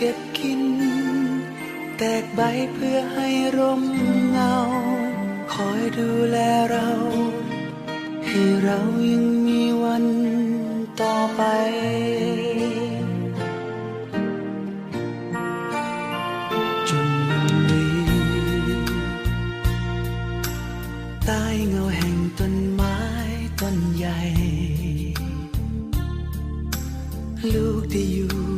เก็บกิน แตกใบเพื่อให้ร่มเงา คอยดูแลเรา ให้เรายังมีวันต่อไปจนวันนี้ใต้เงาแห่งต้นไม้ต้นใหญ่ ลูกได้อยู่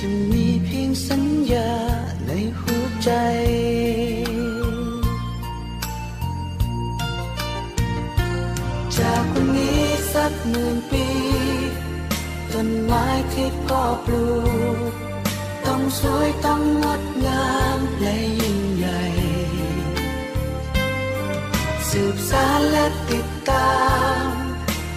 จะมีเพียงสัญญาในหัวใจ จากวันนี้สักหมื่นปีต้นไม้ที่พ่อปลูก ต้องสวยต้องงดงามและยิ่งใหญ่ สืบสารและติดตาม